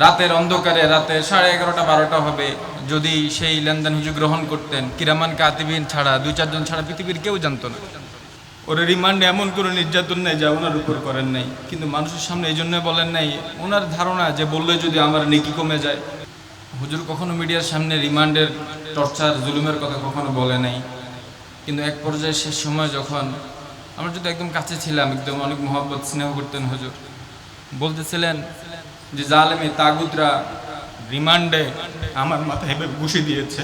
রাতের অন্ধকারে রাতে সাড়ে এগারোটা, বারোটা হবে। যদি সেই লেনদেন হুজুর গ্রহণ করতেন, কিরামান কাতিবিন ছাড়া, দুই, চারজন ছাড়া পৃথিবীর কেউ জানতো না। ওরা রিমান্ডে এমন কোনো নির্যাতন নেই যা ওনার উপর করেন নাই। কিন্তু মানুষের সামনে এই জন্য বলেন নাই, ওনার ধারণা যে বললে যদি আমার নেকি কমে যায়। হুজুর কখনো মিডিয়ার সামনে রিমান্ডের টর্চার, জুলুমের কথা কখনো বলে নাই। কিন্তু এক পর্যায়ে শেষ সময় যখন আমরা যদি একদম কাছে ছিলাম, একদম অনেক মহব্বত স্নেহ করতেন হুজুর। বলতেছিলেন যে জালেমে তাগুদরা রিমান্ডে আমার মাথায় ঘুষি দিয়েছে।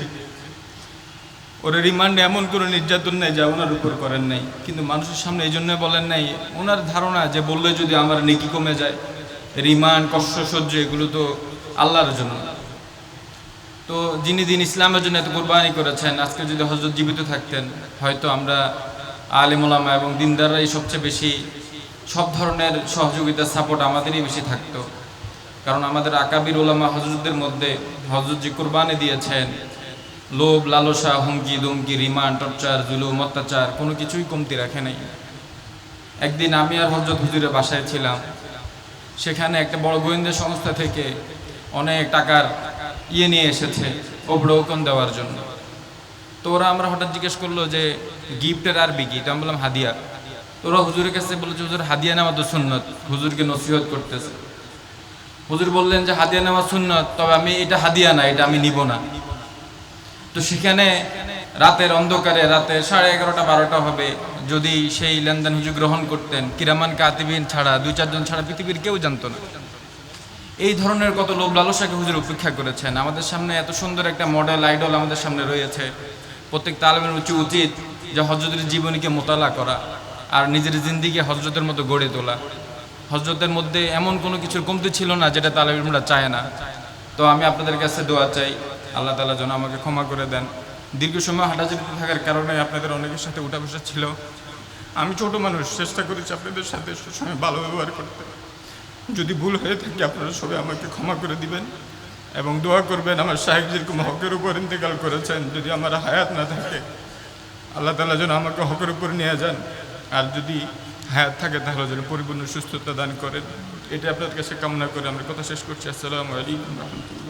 ওরা রিমান্ডে এমন কোনো নির্যাতন নেই যা ওনার উপর করেন নাই। কিন্তু মানুষের সামনে এই জন্য বলেন নাই, ওনার ধারণা যে বললে যদি আমার নেকি কমে যায়, রিমান্ড, কষ্ট, সহ্য, এগুলো তো আল্লাহর জন্য। তো যিনি দিন ইসলামের জন্য এত কোরবানি করেছেন, আজকে যদি হজরত জীবিত থাকতেন, হয়তো আমরা আলিমুলামা এবং দিনদাররাই সবচেয়ে বেশি সব ধরনের সহযোগিতা, সাপোর্ট আমাদেরই বেশি থাকতো। কারণ আমাদের আকাবির ওলামা হজরতদের মধ্যে হজরত যে কোরবানি দিয়েছেন, লোভ, লালসা, হুমকি, দুমকি, রিমান্ড, টর্চার, জুলুম, অত্যাচার, কোনো কিছুই কমতি রাখে নাই। একদিন আমি আর হজরত হুজুরের বাসায় ছিলাম। সেখানে একটা বড় গোয়েন্দা সংস্থা থেকে অনেক টাকার ইয়ে নিয়ে এসেছে অবরোকন দেওয়ার জন্য। তো ওরা আমরা হঠাৎ জিজ্ঞেস করল যে, গিফটের আরবি কি তো আমি বললাম, হাদিয়া। ওরা হুজুরের কাছে বলেছে হুজুর, হাদিয়া নেওয়া তো সুন্নত। হুজুরকে নসিহত করতেছে। হুজুর বললেন যে হাদিয়া নেওয়া সুন্নত, তবে আমি এটা হাদিয়া না, এটা আমি নিব না। তো সেখানে রাতের অন্ধকারে রাতে সাড়ে এগারোটা, বারোটা হবে, যদি সেই লেনদেন হুজুর গ্রহণ করতেন, কিরামান কাতিবিন ছাড়া, দুই, চারজন ছাড়া পৃথিবীর কেউ জানতো না। এই ধরনের কত লোভ লালসাকে হুজুর উপেক্ষা করেছেন। আমাদের সামনে এত সুন্দর একটা মডেল আইডল আমাদের সামনে রয়েছে। প্রত্যেক তালেমের উচিত উচিত যে হজরতের জীবনীকে মোতালা করা আর নিজের জিন্দিকে হজরতের মতো গড়ে তোলা। হজরতের মধ্যে এমন কোনো কিছুর কমতি ছিল না যেটা তালেমরা চায় না। তো আমি আপনাদের কাছে দোয়া চাই, আল্লাহ তালা যেন আমাকে ক্ষমা করে দেন। দীর্ঘ সময় হাঁটাচলিতে থাকার কারণে আপনাদের অনেকের সাথে উঠা বসা ছিল। আমি ছোট মানুষ, চেষ্টা করেছি আপনাদের সাথে সবসময় ভালো ব্যবহার করতে। যদি ভুল হয়ে থাকে, আপনারা সবাই আমাকে ক্ষমা করে দিবেন এবং দোয়া করবেন আমার সাহেব যেরকম হকের উপর ইন্তেকাল করেছেন। যদি আমার হায়াত না থাকে, আল্লাহ তালা যেন আমাকে হকের উপর নিয়ে যান। আর যদি হায়াত থাকে তাহলে যেন পরিপূর্ণ সুস্থতা দান করেন। এটা আপনাদের কাছে কামনা করে আমরা কথা শেষ করছি। আসসালামু আলাইকুম। রহমতুল্লাহ